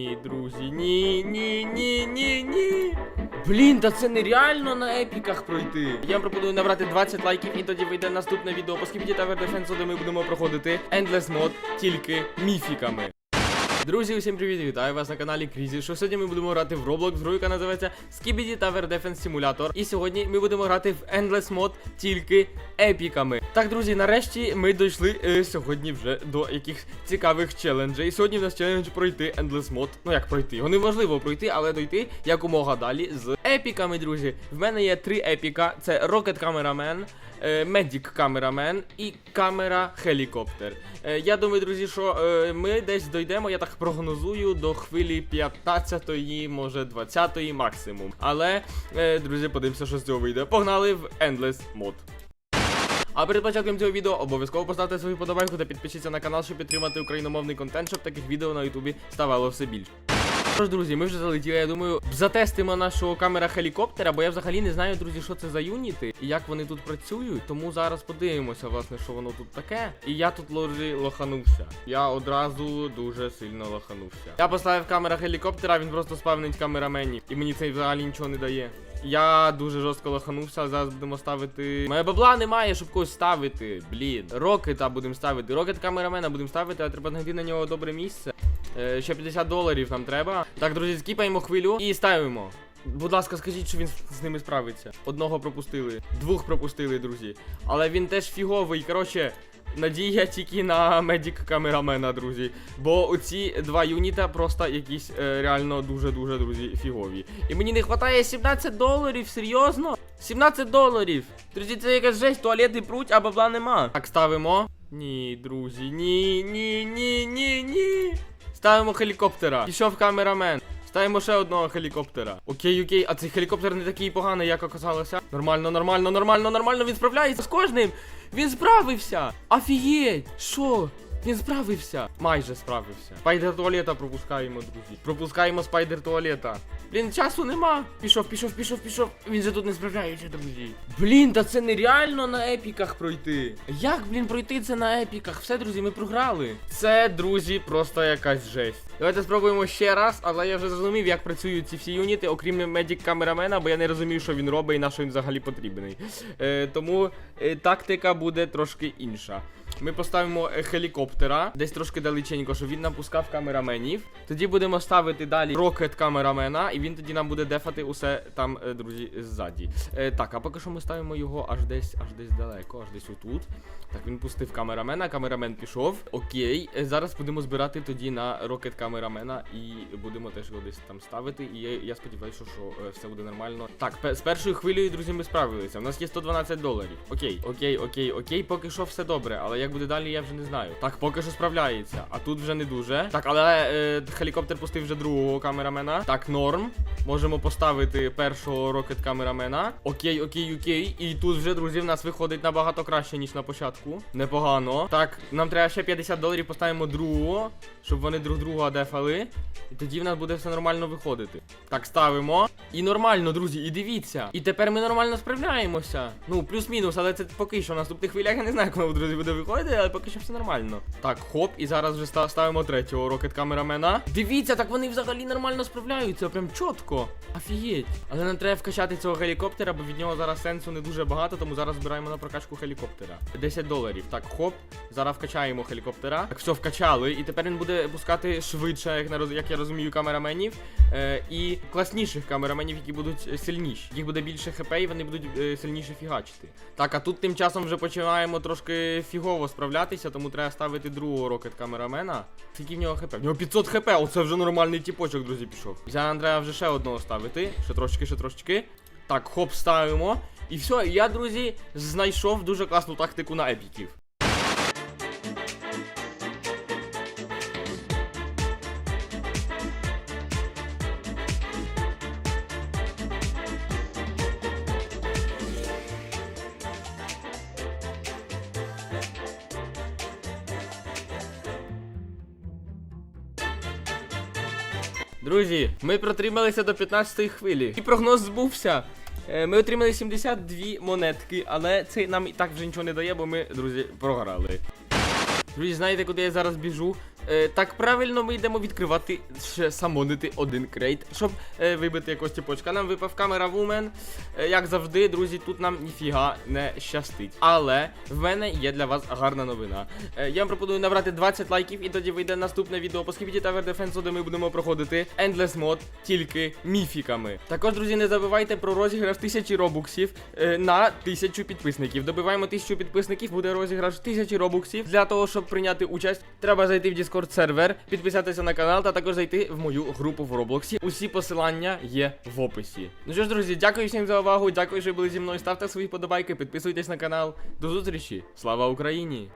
Ні, друзі, ні, ні, ні, ні, ні. Блін, та це нереально на епіках пройти. Я вам пропоную набрати 20 лайків, і тоді вийде наступне відео по Skibidi Tower Defense, де ми будемо проходити Endless Mod тільки міфіками. Друзі, усім привіт! Вітаю вас на каналі Крізі. Що сьогодні ми будемо грати в Roblox, гру, яка називається Skibidi Tower Defense Simulator. І сьогодні ми будемо грати в Endless Mod тільки епіками. Так, друзі, нарешті ми дійшли е, сьогодні вже до яких цікавих челенджей. Сьогодні в нас челендж пройти Endless Mod. Ну як пройти? Його неможливо пройти, але дойти якомога далі з епіками, друзі. В мене є три епіка: це Rocket Cameraman, е, Medic Cameraman і камера Хелікоптер. Е, Я думаю, друзі, що е, ми десь дойдемо, я так прогнозую, до хвилі 15-ї, може 20-ї максимум. Але, друзі, подивимося, що з цього вийде. Погнали в Endless Mod. А перед початком цього відео обов'язково поставте свою подобайку та підпишіться на канал, щоб підтримати україномовний контент, щоб таких відео на Ютубі ставало все більше. Тож, друзі, ми вже залетіли. Я думаю, затестимо нашого камера хелікоптера, бо я взагалі не знаю, друзі, що це за юніти і як вони тут працюють. Тому зараз подивимося, власне, що воно тут таке. І я тут ложі лоханувся. Я одразу дуже сильно лоханувся. Я поставив камера хелікоптера, він просто спавнить камераменів. І мені це взагалі нічого не дає. Я дуже жорстко лоханувся, зараз будемо ставити. Моя бабла немає, щоб когось ставити. Блін. Рокета будемо ставити. Рокет камерамена будемо ставити, але треба знайти на нього добре місце. Е, ще 50 доларів нам треба. Так, друзі, скіпаємо хвилю і ставимо. Будь ласка, скажіть, що він з ними справиться. Одного пропустили, двох пропустили, друзі. Але він теж фіговий. Коротше, надія тільки на медик камерамена, друзі. Бо оці два юніта просто якісь е, реально дуже-дуже, друзі, фігові. І мені не вистачає 17 доларів, серйозно? 17 доларів! Друзі, це якась жесть, туалети пруть, а бабла нема. Так, ставимо. Ні, друзі, ні, ні, ні, ні, ні. Ставимо хелікоптера. Пішов камерамен. Ставимо ще одного хелікоптера. Окей, окей, а цей хелікоптер не такий поганий, як оказалося. Нормально, нормально, нормально, нормально. Він справляється з кожним. Він справився. Офігеть! Що? Він справився. Майже справився. Спайдер туалета пропускаємо, друзі. Пропускаємо спайдер туалета. Блін, часу нема. Пішов, пішов, пішов, пішов. Він же тут не справляється, друзі. Блін, та це нереально на епіках пройти. Як, блін, пройти це на епіках? Все, друзі, ми програли. Це, друзі, просто якась жесть. Давайте спробуємо ще раз, але я вже зрозумів, як працюють ці всі юніти, окрім медик камерамена, бо я не розумію, що він робить і на що він взагалі потрібний. Е, тому е, тактика буде трошки інша. Ми поставимо е, хелікоптера десь трошки далеченько, щоб він нам пускав камераменів. Тоді будемо ставити далі рокет камерамена, і він тоді нам буде дефати усе там, е, друзі, ззаді. Е, так, а поки що ми ставимо його аж десь, аж десь далеко, аж десь отут. Так, він пустив камерамена, камерамен пішов. Окей, е, зараз будемо збирати тоді на рокет камерамена і будемо теж його десь там ставити. І я, я сподіваюся, що е, все буде нормально. Так, з першою хвилею, друзі, ми справилися. У нас є 112 доларів. Окей, окей, окей, окей, поки що все добре. Але як буде далі, я вже не знаю. Так, поки що справляється. А тут вже не дуже. Так, але е, хелікоптер пустив вже другого камерамена. Так, норм. Можемо поставити першого рокет камерамена. Окей, окей, окей. І тут вже, друзі, в нас виходить набагато краще, ніж на початку. Непогано. Так, нам треба ще 50 доларів, поставимо другого, щоб вони друг друга дефали. І тоді в нас буде все нормально виходити. Так, ставимо. І нормально, друзі, і дивіться. І тепер ми нормально справляємося. Ну, плюс-мінус, але це поки що. В наступних хвилях я не знаю, коли друзі буде виходити, але поки що все нормально. Так, хоп, і зараз вже ставимо третього рокет камерамена. Дивіться, так вони взагалі нормально справляються, прям чітко. Офігеть. Але нам треба вкачати цього гелікоптера, бо від нього зараз сенсу не дуже багато, тому зараз збираємо на прокачку гелікоптера. 10 доларів. Так, хоп. Зараз вкачаємо гелікоптера. Так, все, вкачали. І тепер він буде пускати швидше, як, на як я розумію, камераменів. Е, і класніших камераменів, які будуть е, сильніші. Їх буде більше хп, і вони будуть е, сильніше фігачити. Так, а тут тим часом вже починаємо трошки фігово справлятися, тому треба ставити другого рокет камерамена. Скільки в нього хп? В нього 500 хп, оце вже нормальний тіпочок, друзі, пішов. Зараз Андрея вже ще одного ставити. Ще трошечки, ще трошечки. Так, хоп, ставимо. І все, я, друзі, знайшов дуже класну тактику на епіків. Друзі, ми протрималися до 15-ї хвилі. І прогноз збувся. Е, Ми отримали 72 монетки, але це нам і так вже нічого не дає, бо ми, друзі, програли. Друзі, знаєте, куди я зараз біжу? Е, так правильно ми йдемо відкривати ще самонити один крейт, щоб е, вибити якось тіпочка. Нам випав камера вумен. Е, як завжди, друзі, тут нам ніфіга не щастить. Але в мене є для вас гарна новина. Е, я вам пропоную набрати 20 лайків, і тоді вийде наступне відео по Skibidi Tower Defense, де ми будемо проходити Endless Mod тільки міфіками. Також, друзі, не забувайте про розіграш тисячі робуксів е, на тисячу підписників. Добиваємо тисячу підписників, буде розіграш тисячі робуксів. Для того, щоб прийняти участь, треба зайти в Discord сервер, підписатися на канал та також зайти в мою групу в Роблоксі. Усі посилання є в описі. Ну що ж, друзі, дякую всім за увагу. Дякую, що були зі мною. Ставте свої подобайки, підписуйтесь на канал. До зустрічі! Слава Україні!